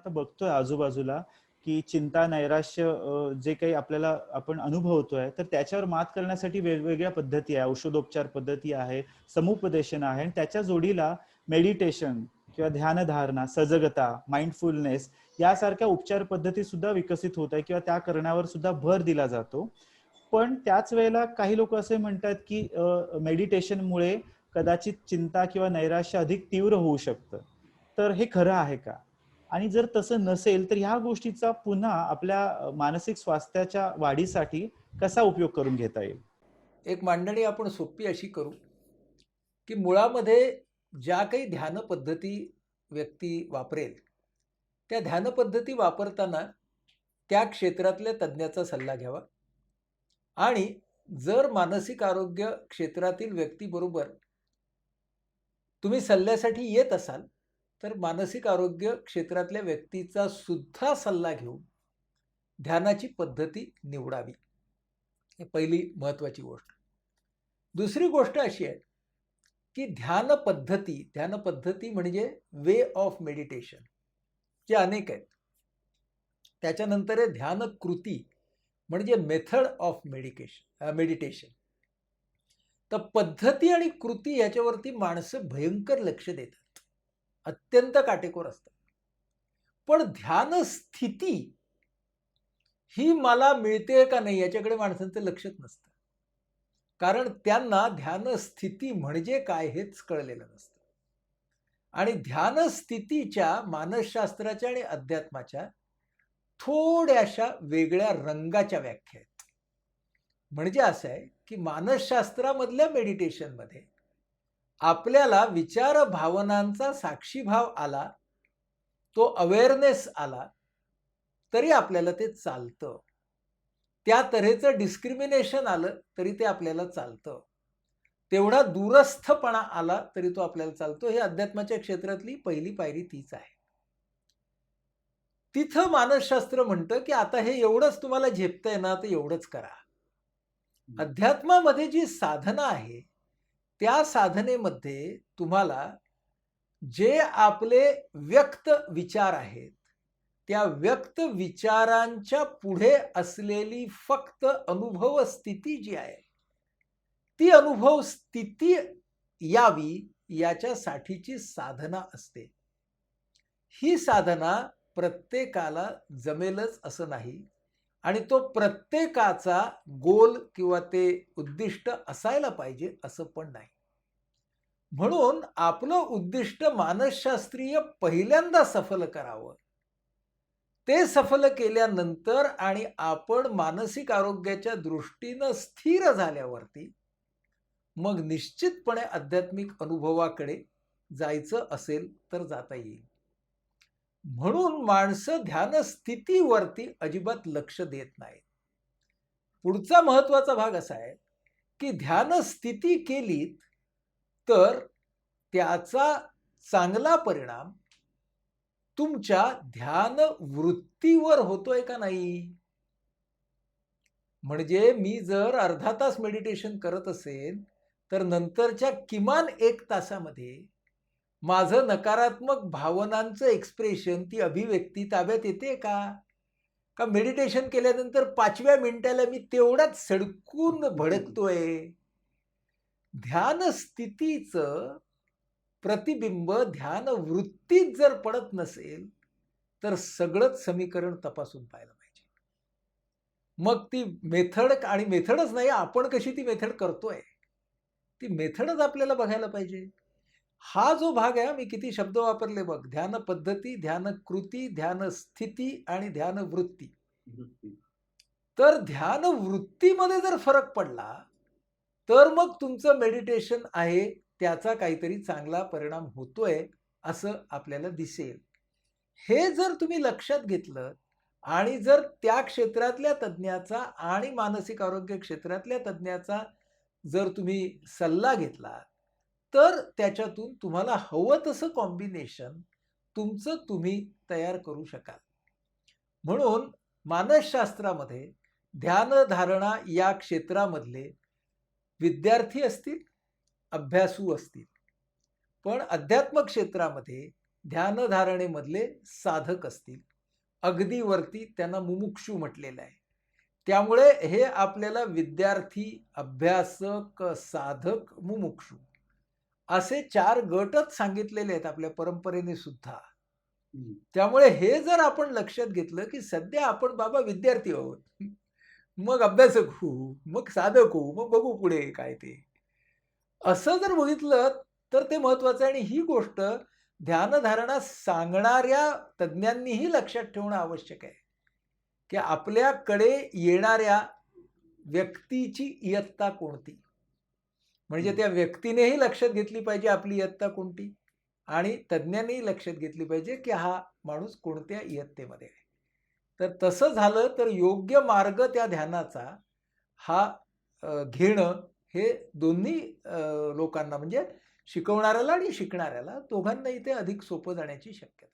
आता बघतोय आजूबाजूला की चिंता नैराश्य जे काही आपल्याला आपण अनुभवतोय तर त्याच्यावर मात करण्यासाठी वेगवेगळ्या पद्धती आहे. औषधोपचार पद्धती आहे समुपदेशन आहे. आणि त्याच्या जोडीला मेडिटेशन किंवा ध्यानधारणा सजगता माइंडफुलनेस यासारख्या उपचार पद्धती सुद्धा विकसित होत आहे किंवा त्या करण्यावर सुद्धा भर दिला जातो. पण त्याच वेळेला काही लोक असे म्हणतात की मेडिटेशनमुळे कदाचित चिंता किंवा नैराश्य अधिक तीव्र होऊ शकतं. तर हे खरं आहे का? आणि जर तसं नसेल तर ह्या गोष्टीचा पुन्हा आपल्या मानसिक स्वास्थ्याच्या वाढीसाठी कसा उपयोग करून घेता येईल? एक मांडणी आपण सोपी अशी करू की मुळामध्ये ज्या काही ध्यान पद्धती व्यक्ती वापरेल त्या ध्यान पद्धती वापरताना त्या क्षेत्रातल्या तज्ज्ञाचा सल्ला घ्यावा. आणि जर मानसिक आरोग्य क्षेत्रातील व्यक्तीबरोबर तुम्ही सल्ल्यासाठी येत असाल तर मानसिक आरोग्य क्षेत्रातल्या व्यक्तीचा सुद्धा सल्ला घेऊन ध्यानाची पद्धती निवडावी. ही पहिली महत्त्वाची गोष्ट. दुसरी गोष्ट अशी आहे की ध्यान पद्धती ध्यान पद्धती म्हणजे वे ऑफ मेडिटेशन जे अनेक आहेत. त्याच्यानंतर आहे ध्यान कृती म्हणजे मेथड ऑफ मेडिकेशन मेडिटेशन तर पद्धती आणि कृती याच्यावरती माणसं भयंकर लक्ष देतात. अत्यंत काटेकोर असतात पण ध्यान स्थिती ही मला मिळते का नाही याच्याकडे माणसांचं लक्षच नसतं. कारण त्यांना ध्यान स्थिती म्हणजे काय हेच कळलेलं नसतं. आणि ध्यान स्थितीच्या मानसशास्त्राच्या आणि अध्यात्माच्या थोड्याशा वेगळ्या रंगाच्या व्याख्या आहेत. म्हणजे असं आहे की मानसशास्त्रामधल्या मेडिटेशनमध्ये आपल्याला विचार भावनांचा साक्षीभाव आला तो अवेअरनेस आला तरी आपल्याला ते चालतं. त्या तऱ्हेचं डिस्क्रिमिनेशन आलं तरी ते आपल्याला चालतं. तेवढा दूरस्थपणा आला तरी तो आपल्याला चालतो. हे अध्यात्माच्या क्षेत्रातली पहिली पायरी तीच आहे. तिथं मानसशास्त्र म्हणतं की आता हे एवढंच तुम्हाला झेपतंय ना तर एवढंच करा. अध्यात्मामध्ये जी साधना आहे त्या साधनेमध्ये तुम्हाला जे आपले व्यक्त विचार आहेत त्या व्यक्त विचारांच्या पुढे असलेली फक्त अनुभव स्थिती जी आहे ती अनुभव स्थिती यावी याच्यासाठीची साधना असते. ही साधना प्रत्येकाला जमेलच असं नाही. आणि तो प्रत्येकाचा गोल किंवा ते उद्दिष्ट असायला पाहिजे असं पण नाही. म्हणून आपलं उद्दिष्ट मानसशास्त्रीय पहिल्यांदा सफल करावं. ते सफल केल्यानंतर आणि आपण मानसिक आरोग्याच्या दृष्टीनं स्थिर झाल्यावरती मग निश्चितपणे आध्यात्मिक अनुभवाकडे जायचं असेल तर जाता येईल. म्हणून माणसं ध्यान स्थितीवरती अजिबात लक्ष देत नाहीत. पुढचा महत्त्वाचा भाग असा आहे की ध्यान स्थिती केलीत तर त्याचा चांगला परिणाम तुमच्या ध्यान वृत्तीवर होतोय का नाही? म्हणजे मी जर अर्धा तास मेडिटेशन करत असेल तर नंतरच्या किमान एक तासामध्ये माझं नकारात्मक भावनांचं एक्सप्रेशन ती अभिव्यक्ती ताब्यात येते का? का मेडिटेशन केल्यानंतर पाचव्या मिनिटाला मी तेवढाच सडकून भडकतोय? ध्यान स्थितीचं प्रतिबिंब ध्यान वृत्तीत जर पडत नसेल तर सगळंच समीकरण तपासून पाहायला पाहिजे. मग ती मेथड आणि मेथडच नाही आपण कशी ती मेथड करतोय? ती मेथडच आपल्याला बघायला पाहिजे. हा जो भाग आहे मी किती शब्द वापरले बघ. ध्यान पद्धती ध्यान कृती ध्यान स्थिती आणि ध्यान वृत्ती. तर ध्यान वृत्तीमध्ये जर फरक पडला तर मग तुमचं मेडिटेशन आहे त्याचा काहीतरी चांगला परिणाम होतोय असं आपल्याला दिसेल. हे जर तुम्ही लक्षात घेतलं आणि जर त्या क्षेत्रातल्या तज्ज्ञाचा आणि मानसिक आरोग्य क्षेत्रातल्या तज्ज्ञाचा जर तुम्ही सल्ला घेतला तर त्याच्यातून तुम्हाला हवं तसं कॉम्बिनेशन तुमचं तुम्ही तयार करू शकाल. म्हणून मानसशास्त्रामध्ये ध्यानधारणा या क्षेत्रामधले विद्यार्थी असतील अभ्यासू असतील पण अध्यात्म क्षेत्रामध्ये ध्यानधारणेमधले साधक असतील. अगदी वरती त्यांना मुमुक्षू म्हटलेलं आहे. त्यामुळे हे आपल्याला विद्यार्थी अभ्यासक साधक मुमुक्षू असे चार गटच सांगितलेले आहेत आपल्या परंपरेने सुद्धा. त्यामुळे हे जर आपण लक्षात घेतलं की सध्या आपण बाबा विद्यार्थी आहोत. मग अभ्यासक होऊ मग साधक होऊ मग बघू पुढे काय ते. असं जर बघितलं तर ते महत्वाचं आहे आणि ही गोष्ट ध्यानधारणा सांगणाऱ्या तज्ज्ञांनीही लक्षात ठेवणं आवश्यक आहे. की आपल्याकडे येणाऱ्या व्यक्तीची इयत्ता कोणती? म्हणजे त्या व्यक्तीनेही लक्षात घेतली पाहिजे आपली इयत्ता कोणती आणि तज्ज्ञांनीही लक्षात घेतली पाहिजे की हा माणूस कोणत्या इयत्तेमध्ये आहे. तर तसं झालं तर योग्य मार्ग त्या ध्यानाचा हा घेणं हे दोन्ही लोकांना म्हणजे शिकवणाऱ्याला आणि शिकणाऱ्याला दोघांनाही ते अधिक सोपं जाण्याची शक्यता आहे.